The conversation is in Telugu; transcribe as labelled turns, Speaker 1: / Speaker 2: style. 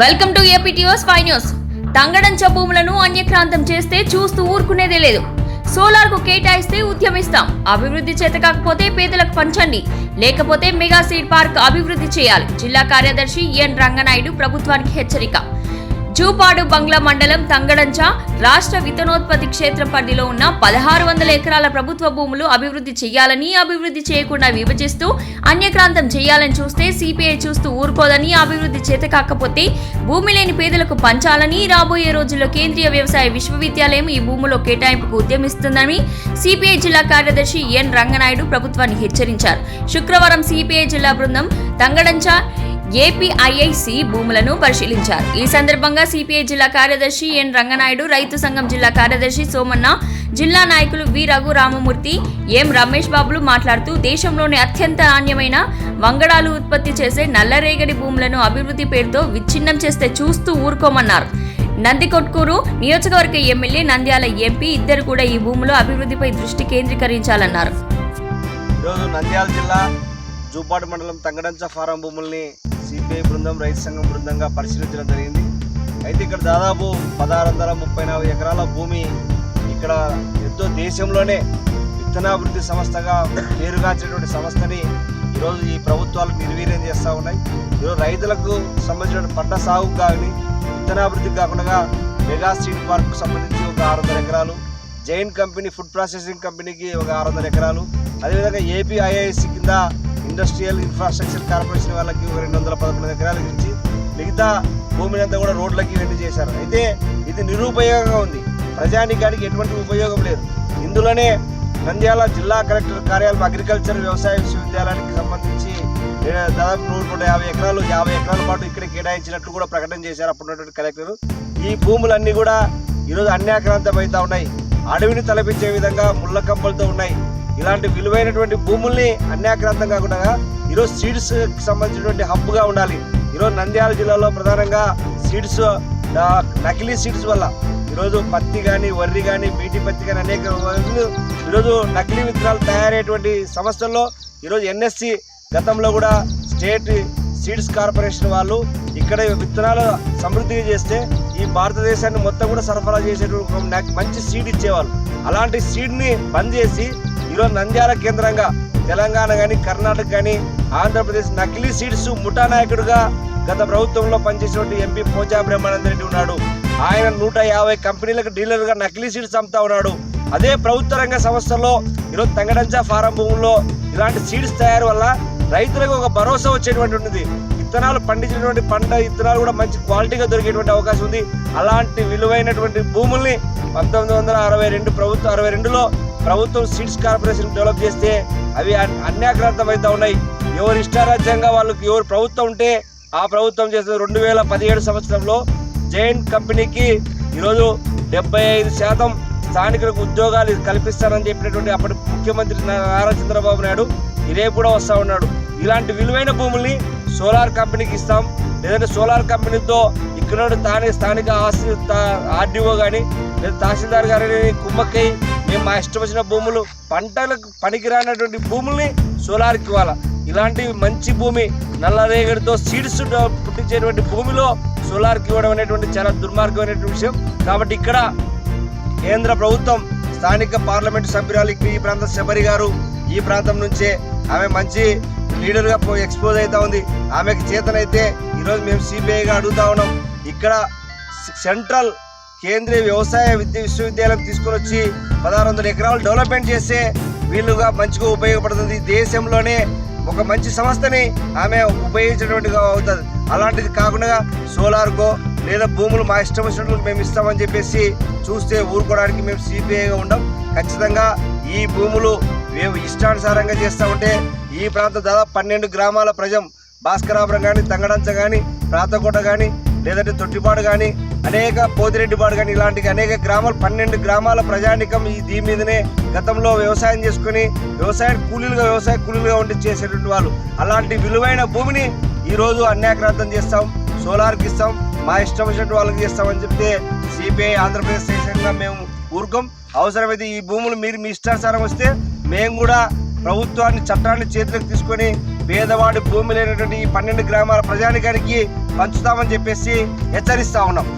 Speaker 1: వెల్కమ్ టు ఏపీటీఓస్ ఫైవ్ న్యూస్. తంగడంచ భూములను అన్యక్రాంతం చేస్తే చూస్తూ ఊరుకునేదే లేదు. సోలార్కు కేటాయిస్తే ఉద్యమిస్తాం. అభివృద్ధి చేత కాకపోతే పేదలకు పంచండి. లేకపోతే మెగా సీడ్ పార్క్ అభివృద్ధి చేయాలి. జిల్లా కార్యదర్శి ఎన్ రంగనాయుడు ప్రభుత్వానికి హెచ్చరిక. జూపాడు బంగ్లా మండలం తంగడంచ రాష్ట్ర విత్తనోత్పత్తి క్షేత్ర పరిధిలో ఉన్న పదహారు వందల ఎకరాల ప్రభుత్వ భూములు అభివృద్ధి చేయాలని అభివృద్ధి చేయకుండా విభజిస్తూ అన్యక్రాంతం చేయాలని చూస్తే సిపిఐ చూస్తూ ఊరుకోదని అభివృద్ధి చేత కాకపోతే భూమి లేని పేదలకు పంచాలని రాబోయే రోజుల్లో కేంద్రీయ వ్యవసాయ విశ్వవిద్యాలయం ఈ భూములో కేటాయింపుకు ఉద్యమిస్తుందని సిపిఐ జిల్లా కార్యదర్శి ఎన్ రంగనాయుడు ప్రభుత్వాన్ని హెచ్చరించారు. శుక్రవారం సిపిఐ జిల్లా బృందం తంగడంచ ఏపీఐఐసి భూములను పరిశీలించారు. ఈ సందర్భంగా సిపిఐ జిల్లా కార్యదర్శి ఎన్ రంగనాయుడు రైతు సంఘం జిల్లా కార్యదర్శి సోమన్న జిల్లా నాయకులు వి రఘు రామమూర్తి ఎం రమేష్ బాబులు మాట్లాడుతూ దేశంలోని అత్యంత నాణ్యమైన వంగడాలు ఉత్పత్తి చేసే నల్లరేగడి భూములను అభివృద్ధి పేరుతో విచ్ఛిన్నం చేస్తే చూస్తూ ఊరుకోమన్నారు. నందికొట్కూరు నియోజకవర్గ ఎమ్మెల్యే నంద్యాల ఎంపీ ఇద్దరు కూడా ఈ భూములు అభివృద్ధిపై దృష్టి కేంద్రీకరించాలన్నారు.
Speaker 2: ఈరోజు నంద్యాల జిల్లా జూపాడు మండలం తంగడంచ ఫారం భూముల్ని సిపిఐ బృందం రైతు సంఘం బృందంగా పరిశీలించడం జరిగింది. అయితే ఇక్కడ దాదాపు పదహారు వందల ముప్పై నాలుగు ఎకరాల భూమి ఇక్కడ ఎంతో దేశంలోనే విత్తనాభివృద్ధి సంస్థగా పేరుగాంచినటువంటి సంస్థని ఈరోజు ఈ ప్రభుత్వాలు నిర్వీర్యం చేస్తూ ఉన్నాయి. ఈరోజు రైతులకు సంబంధించిన పంట సాగు కానీ విత్తనాభివృద్ధికి కాకుండా మెగా సీడ్ పార్క్ సంబంధించి ఒక ఆరు వందల ఎకరాలు జైన్ కంపెనీ ఫుడ్ ప్రాసెసింగ్ కంపెనీకి ఒక ఆరు వందల ఎకరాలు అదేవిధంగా ఏపీ ఐఐసి కింద ఇండస్ట్రియల్ ఇన్ఫ్రాస్ట్రక్చర్ కార్పొరేషన్ వాళ్ళకి ఒక రెండు వందల పదకొండు ఎకరాలకు ఇచ్చి మిగతా భూమిని అంతా కూడా రోడ్లకి వెండి చేశారు. అయితే ఇది నిరుపయోగంగా ఉంది. ప్రజానికానికి ఎటువంటి ఉపయోగం లేదు. ఇందులోనే నంద్యాల జిల్లా కలెక్టర్ కార్యాలయం అగ్రికల్చర్ వ్యవసాయ విశ్వవిద్యాలయానికి సంబంధించి దాదాపు నూట నూట యాభై ఎకరాలు యాభై ఎకరాల పాటు ఇక్కడ కేటాయించినట్లు కూడా ప్రకటన చేశారు అప్పుడున్నటువంటి కలెక్టర్. ఈ భూములన్నీ కూడా ఈరోజు అన్యాక్రాంతమవుతా ఉన్నాయి. అడవిని తలపించే విధంగా ముళ్ళ కంపలతో ఉన్నాయి. ఇలాంటి విలువైనటువంటి భూముల్ని అన్యాక్రాంతం కాకుండా ఈరోజు సీడ్స్ సంబంధించినటువంటి హబ్గా ఉండాలి. ఈరోజు నంద్యాల జిల్లాలో ప్రధానంగా సీడ్స్ నకిలీ సీడ్స్ వల్ల ఈరోజు పత్తి కానీ వరి కానీ బీటీ పత్తి కానీ అనేక ఈరోజు నకిలీ విత్తనాలు తయారయ్యేటువంటి సంస్థల్లో ఈరోజు ఎన్ఎస్సి గతంలో కూడా స్టేట్ సీడ్స్ కార్పొరేషన్ వాళ్ళు ఇక్కడ విత్తనాలు సమృద్ధిగా చేస్తే ఈ భారతదేశాన్ని మొత్తం కూడా సరఫరా చేసేటువంటి మంచి సీడ్ ఇచ్చేవాళ్ళు. అలాంటి సీడ్ని బంద్ చేసి ఈరోజు నంద్యాల కేంద్రంగా తెలంగాణ కానీ కర్ణాటక కానీ ఆంధ్రప్రదేశ్ నకిలీ సీడ్స్ ముఠా నాయకుడుగా గత ప్రభుత్వంలో పనిచేసినటువంటి ఎంపీ పోచా బ్రహ్మానంద రెడ్డి ఉన్నాడు. ఆయన నూట యాభై కంపెనీలకు డీలర్గా నకిలీ సీడ్స్ అమ్ముతా ఉన్నాడు. అదే ప్రభుత్వ రంగ సంస్థల్లో ఈరోజు తంగడంచా ఫారం భూముల్లో ఇలాంటి సీడ్స్ తయారు వల్ల రైతులకు ఒక భరోసా వచ్చేటువంటి ఉంది విత్తనాలు పండించినటువంటి పంట విత్తనాలు కూడా మంచి క్వాలిటీగా దొరికేటువంటి అవకాశం ఉంది. అలాంటి విలువైనటువంటి భూముల్ని పంతొమ్మిది వందల అరవై రెండు ప్రభుత్వం అరవై రెండులో ప్రభుత్వం సీడ్స్ కార్పొరేషన్ డెవలప్ చేస్తే అవి అన్- ఉన్నాయి. ఎవరు ఇష్టారాజ్యంగా వాళ్ళకి ఎవరు ప్రభుత్వం ఉంటే ఆ ప్రభుత్వం చేసిన రెండు వేల పదిహేడు సంవత్సరంలో జైన్ కంపెనీకి ఈరోజు డెబ్బై ఐదు శాతం స్థానికులకు ఉద్యోగాలు కల్పిస్తారని చెప్పినటువంటి అప్పటి ముఖ్యమంత్రి నారా చంద్రబాబు నాయుడు ఇదే కూడా వస్తూ ఉన్నాడు. ఇలాంటి విలువైన భూముల్ని సోలార్ కంపెనీకి ఇస్తాం. లేదంటే సోలార్ కంపెనీతో ఇక్కడ నుండి తానే స్థానిక ఆస్తి ఆర్డీఓ కానీ లేదా తహసీల్దార్ గారిని కుమ్మక్కై మేము మా ఇష్టం వచ్చిన భూములు పంటలకు పనికిరానటువంటి భూముల్ని సోలార్కి ఇవ్వాలి? ఇలాంటి మంచి భూమి నల్లరేగడితో సీడ్స్ పుట్టించేటువంటి భూమిలో సోలార్కి ఇవ్వడం అనేటువంటి చాలా దుర్మార్గమైనటువంటి విషయం. కాబట్టి ఇక్కడ కేంద్ర ప్రభుత్వం స్థానిక పార్లమెంటు సభ్యురాలు ఈ ప్రాంతం శబరి గారు ఈ ప్రాంతం నుంచే ఆమె మంచి లీడర్గా పో- ఎక్స్పోజ్ అవుతా ఉంది. ఆమెకి చేతనైతే ఈరోజు మేము సిబిఐగా అడుగుతా ఉన్నాం. ఇక్కడ సెంట్రల్ కేంద్రీయ వ్యవసాయ విద్య విశ్వవిద్యాలయం తీసుకుని వచ్చి పదహారు వందల ఎకరాలు డెవలప్మెంట్ చేస్తే వీళ్ళుగా మంచిగా ఉపయోగపడుతుంది. దేశంలోనే ఒక మంచి సంస్థని ఆమె ఉపయోగించినటువంటిగా అవుతుంది. అలాంటిది కాకుండా సోలార్కో లేదా భూములు మా ఇష్టం వచ్చినట్లు మేము ఇస్తామని చెప్పేసి చూస్తే ఊరుకోవడానికి మేము సిపిఐగా ఉండం. ఖచ్చితంగా ఈ భూములు మేము ఇష్టానుసారంగా చేస్తా ఉంటే ఈ ప్రాంతం దాదాపు పన్నెండు గ్రామాల ప్రజం. భాస్కరాపురం కానీ తంగడంచ కానీ ప్రాతకోట కానీ లేదంటే తొట్టిపాడు కానీ అనేక పోతిరెడ్డిపాడు కానీ ఇలాంటి అనేక గ్రామాలు పన్నెండు గ్రామాల ప్రజానికం ఈ దీని మీదనే గతంలో వ్యవసాయం చేసుకుని వ్యవసాయ కూలీలుగా వ్యవసాయ కూలీలుగా ఉండి చేసేటువంటి వాళ్ళు. అలాంటి విలువైన భూమిని ఈరోజు అన్యాక్రాంతం చేస్తాం. సోలార్కి ఇస్తాం. మా ఇష్టం వచ్చినట్టు వాళ్ళకి చేస్తామని చెప్తే సిపిఐ ఆంధ్రప్రదేశ్ దేశంగా మేము ఊరుకోం. అవసరమైతే ఈ భూములు మీరు మీ ఇష్టానుసారం వస్తే మేము కూడా ప్రభుత్వాన్ని చట్టాన్ని చేతులకు తీసుకొని పేదవాడి భూమి లేనటువంటి ఈ పన్నెండు గ్రామాల ప్రజానికానికి పంచుతామని చెప్పేసి హెచ్చరిస్తా ఉన్నాం.